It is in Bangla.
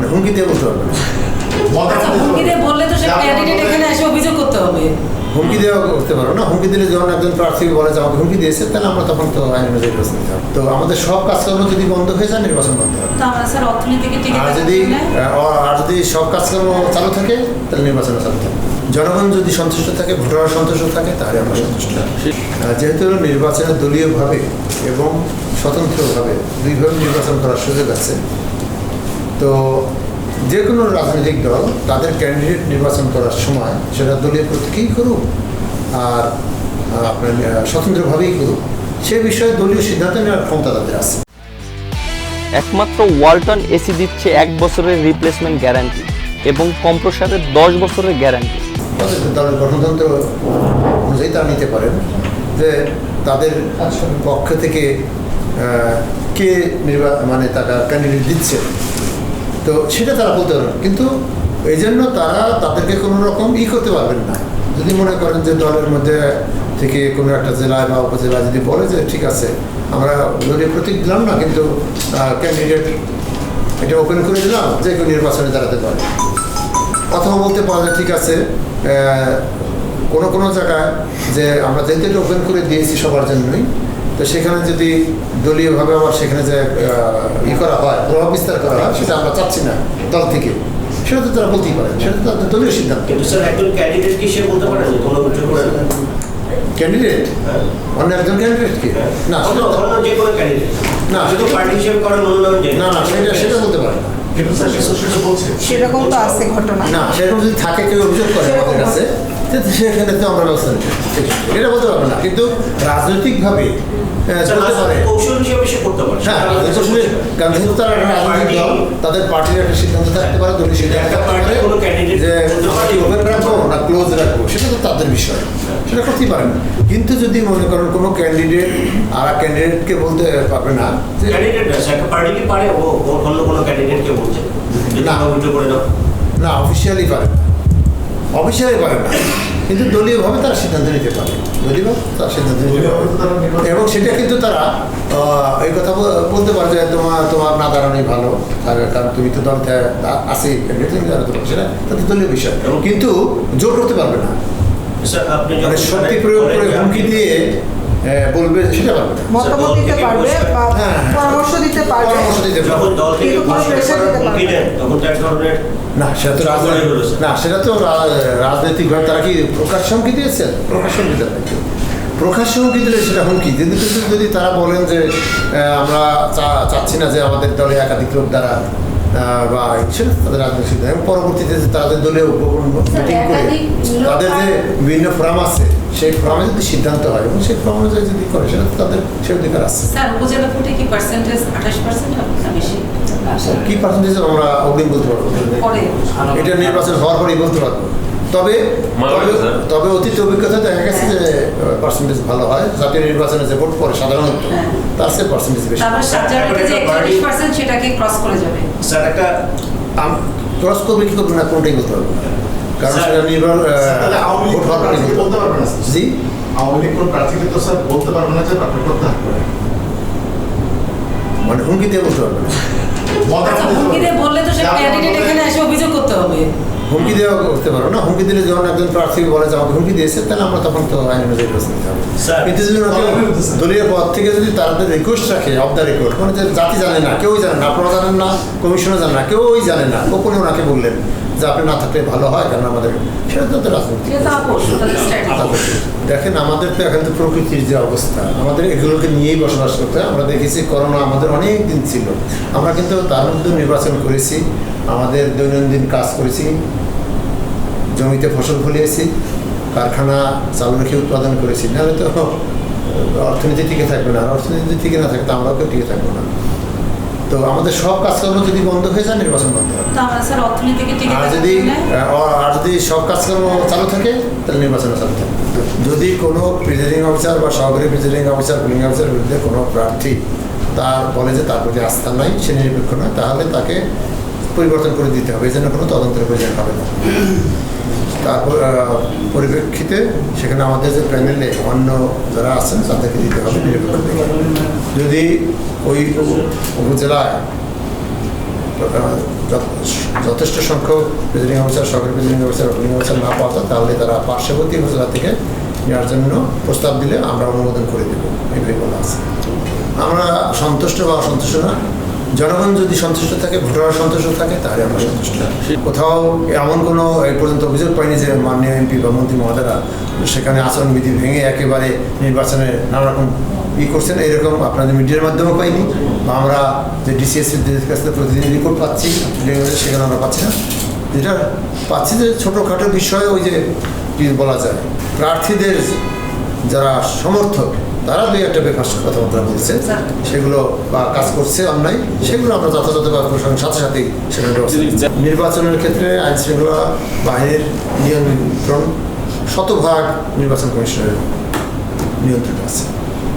মানে হুমকি দিয়ে বলতে পারবে হুমকি দিয়ে বললে তো সে ক্যান্ডিডেট এখানে এসে অভিযোগ করতে হবে। হুমকি দেওয়া করতে পারো না। হুমকি দিলে যখন একজন প্রার্থী বলে যে আমাকে হুমকি দিয়েছে তাহলে আমরা তখন তো আইন অনুযায়ী হবে। তো আমাদের সব কাজকর্ম যদি বন্ধ হয়ে যায় নির্বাচন বন্ধ হবে। আর যদি আর যদি সব কাজকর্ম চালু থাকে তাহলে নির্বাচন চালু থাকে। জনগণ যদি সন্তুষ্ট থাকে ভোটাররা সন্তুষ্ট থাকে তাহলে আমরা সন্তুষ্ট। যেহেতু নির্বাচনে দলীয়ভাবে এবং স্বতন্ত্রভাবে দুইভাবে নির্বাচন করার সুযোগ আছে তো যে কোনো রাজনৈতিক দল তাদের ক্যান্ডিডেট নির্বাচন করার সময় সেটা দলীয় প্রতীকেই করুক আর আপনার স্বতন্ত্রভাবেই করুক সে বিষয়ে দলীয় সিদ্ধান্ত নেওয়ার ক্ষমতা তাদের আছে। একমাত্র ওয়ালটন এসি দিচ্ছে এক বছরের রিপ্লেসমেন্ট গ্যারান্টি এবং কম্প্রসারের দশ বছরের গ্যারান্টি তাদের দলের গণতন্ত্র অনুযায়ী তারা নিতে পারেন যে তাদের পক্ষ থেকে কে নির্বা মানে তারা ক্যান্ডিডেট দিচ্ছে। তো সেটা তারা বলতে পারবেন কিন্তু এই জন্য তারা তাদেরকে কোনো রকম ই করতে পারবেন না। যদি মনে করেন যে দলের মধ্যে থেকে কোনো একটা জেলায় বা উপজেলায় যদি বলে যে, ঠিক আছে, আমরা দলীয় প্রতীক দিলাম না, কিন্তু ক্যান্ডিডেট এটা ওপেন করে দিলাম, যে কেউ নির্বাচনে দাঁড়াতে পারে। অথবা বলতে পারে ঠিক আছে কোনো কোনো জায়গায় যে আমরা যেহেতু ওপেন করে দিয়েছি সবার জন্যই তো সেখানে যদি দলীয়ভাবে আবার সেখানে যে ই করা হয় প্রভাব বিস্তার করা হয় সেটা আমরা চাচ্ছি না দল থেকে। সেটা তো তারা বলতেই পারে সেটা তো দলীয় সিদ্ধান্ত। কিন্তু স্যার একজন ক্যান্ডিডেট কি সে বলতে পারে যে কোনো কিছু করে? না? ক্যান্ডিডেট হ্যাঁ। অন্য একজন ক্যান্ডিডেট কি? না সেটা- যে কোনো ক্যান্ডিডেট না, শুধু সেটা- পার্টি হিসেবে করেন মনোনয়ন না না সেটা সেটা বলতে পারে না। সেরকম তো আছে ঘটনা। না সেরকম যদি থাকে কেউ অভিযোগ করে আমাদের কাছে সেখানে তো আমরা ব্যবস্থা নিতে এটা বলতে পারব না। কিন্তু রাজনৈতিকভাবে পারে। পারে। তাদের পার্টির একটা সিদ্ধান্ত থাকতে পারে পারে। পারে। না ক্লোজ রাখব? সেটা তো তাদের বিষয়। সেটা করতেই পারেন কিন্তু যদি মনে করেন কোনো ক্যান্ডিডেট আর ক্যান্ডিডেটকে বলতে পারবে না না পারে? না। না অফিসিয়ালি পারে না। অফিসিয়ালি পারে না। কিন্তু দলীয়ভাবে তারা সিদ্ধান্ত নিতে পারে। দলীয়ভাবে তারা সিদ্ধান্ত নিতে পারে। এবং সেটা কিন্তু তারা এই কথা বল- বলতে পারে যে তোমার তোমার না দাঁড়ানোই ভালো কারণ তুমি তো দল আসি তুমি দাঁড়াতে পারো সেটা তাদের দলীয় বিষয়। কিন্তু জোর করতে পারবে না। সত্যি আপনি মানে যখন প্রয়োগ করে হুমকি দিয়ে বলবে সেটা পারবে মতামত দিতে পারবে বা হ্যাঁ, হ্যাঁ। পরামর্শ দিতে পারবে পরামর্শ দিতে পারবে যখন দল থেকে। তখন তো এক ধরনের না সেটা তো। না সেটা তো রাজনৈতিকভাবে তারা কি প্রকাশ্য হুমকি দিয়েছে প্রকাশ্য হুমকি দেন নাকি প্রকাশ্য হুমকি দিলে সেটা হুমকি কিন্তু যদি তারা বলেন যে আমরা চা- চাচ্ছি না যে আমাদের দলে একাধিক লোক দ্বারা বা ইচ্ছে তাদের রাজনৈতিক সিদ্ধান্ত এবং পরবর্তীতে তাদের দলে মিটিং করে তাদের যে বিভিন্ন ফোরাম আছে সেই ফোরামে যদি সিদ্ধান্ত হয় এবং সেই ফোরাম অনুযায়ী যদি করে সেটা তাদের সে অধিকার আছে। স্যার উপজেলা ফুটে কি পার্সেন্টেজ আঠাশ পার্সেন্ট হবে না বেশি? কি পার্সেন্টেজ আমরা অগ্রিম বলতে পারব? এটা নির্বাচন হওয়ার পরেই বলতে পারব। তবে তবে তবে অতীত অভিজ্ঞতা দেখা গেছে যে পার্সেন্টেজ ভালো হয়। জাতীয় নির্বাচনে যে ভোট পড়ে সাধারণত হ্যাঁ। তার চেয়ে পার্সেন্টেজ বেশি। সেটাকে ক্রস করে যাবে। স্যার একটা ক্রস করবে কি করবে না কোনটাই বলতে পারব কারণ সেটা নির্ভর ভোট হওয়ার বলতে পারবে না জি? আওয়ামী লীগ কোন প্রার্থীকে তো স্যার বলতে পারবে না যে আপনার করতে হাত মানে হুমকি দিয়ে বলতে পারবে না। আচ্ছা হুমকি দিয়ে বললে তো সে ক্যান্ডিডেট এখানে এসে অভিযোগ করতে হবে। হুমকি দেওয়া করতে পারো না। হুমকি দিলে যখন একজন প্রার্থী বলে যে আমাকে হুমকি দিয়েছে তাহলে আমরা তখন তো আইন অনুযায়ী ব্যবস্থা নিতে হবে কিন্তু যদি ওনাকে দলের বিরুদ্ধে, স্যার। দলীয় পদ থেকে যদি তাদের রিকোয়েস্ট রাখে অফ দ্য রেকর্ড মানে যে জাতি জানে না কেউই জানে না আপনারা জানেন না কমিশনও জানে না কেউই জানে না গোপনে ওনাকে বললেন যে আপনি না থাকলে ভালো হয় কারণ আমাদের সেটা তো রাজনীতি দেখেন আমাদের তো এখন তো প্রকৃতির যে অবস্থা আমাদের এগুলোকে নিয়েই বসবাস করতে হয়। আমরা দেখেছি করোনা আমাদের অনেক দিন ছিল। আমরা কিন্তু তার মধ্যে নির্বাচন করেছি আমাদের দৈনন্দিন কাজ করেছি জমিতে ফসল ফলিয়েছি কারখানা চালু রেখে উৎপাদন করেছি। নাহলে তো অর্থনীতি টিকে থাকবে না আর অর্থনীতি টিকে না থাকে তো আমরাও কেউ টিকে থাকব না। তো আমাদের সব কাজকর্ম যদি বন্ধ হয়ে যায় নির্বাচন বন্ধ হবে। আর যদি আর যদি সব কাজকর্ম চালু থাকে তাহলে নির্বাচন চালু থাকে। যদি কোনো প্রিজাইডিং অফিসার বা সহকারী প্রিজাইডিং অফিসার পুলিং অফিসার বিরুদ্ধে কোনো প্রার্থী তার বলে যে তার প্রতি আস্থা নাই সে নিরপেক্ষ নয় তাহলে তাকে পরিবর্তন করে দিতে হবে এই জন্য কোনো তদন্তের প্রয়োজন হবে না। তারপর পরিপ্রেক্ষিতে সেখানে আমাদের যে প্যানেলে অন্য যারা আছেন, তাদেরকে দিতে হবে যদি ওই উপজেলায় যথেষ্ট সংখ্যক প্রেসিডিং অফিসার সরকারি প্রেসিডিং অফিসার অপনিং অফিসার না পাওয়া যায়, তাহলে তারা পার্শ্ববর্তী উপজেলা থেকে নেওয়ার জন্য প্রস্তাব দিলে আমরা অনুমোদন করে দেবো এইভাবে বলা আছে। আমরা সন্তুষ্ট বা অসন্তুষ্ট না জনগণ যদি সন্তুষ্ট থাকে, ভোটাররা সন্তুষ্ট থাকে, তাহলে আমরা সন্তুষ্ট কোথাও এমন কোনো এই পর্যন্ত অভিযোগ পাইনি যে মাননীয় এমপি বা মন্ত্রী মহোদয়রা সেখানে আচরণবিধি ভেঙে একেবারে নির্বাচনে নানারকম ই করছেন, এরকম আপনাদের মিডিয়ার মাধ্যমেও পাইনি। বা আমরা যে ডিসিএসসির কাছ থেকে প্রতিদিন রিপোর্ট পাচ্ছি, সেখানে আমরা পাচ্ছি না। যেটা পাচ্ছি যে ছোটোখাটো বিষয়ে ওই যে কি বলা যায়, প্রার্থীদের যারা সমর্থক তারা দুই একটা বেকার কথাবার্তা বলছে। সেগুলো বা কাজ করছে অন্যায় সেগুলো আমরা যথাযথভাবে সাথে সাথেই সেটা নির্বাচনের ক্ষেত্রে আইন শৃঙ্খলা বাহিনীর নিয়ন্ত্রণ শতভাগ নির্বাচন কমিশনের নিয়ন্ত্রণ আছে।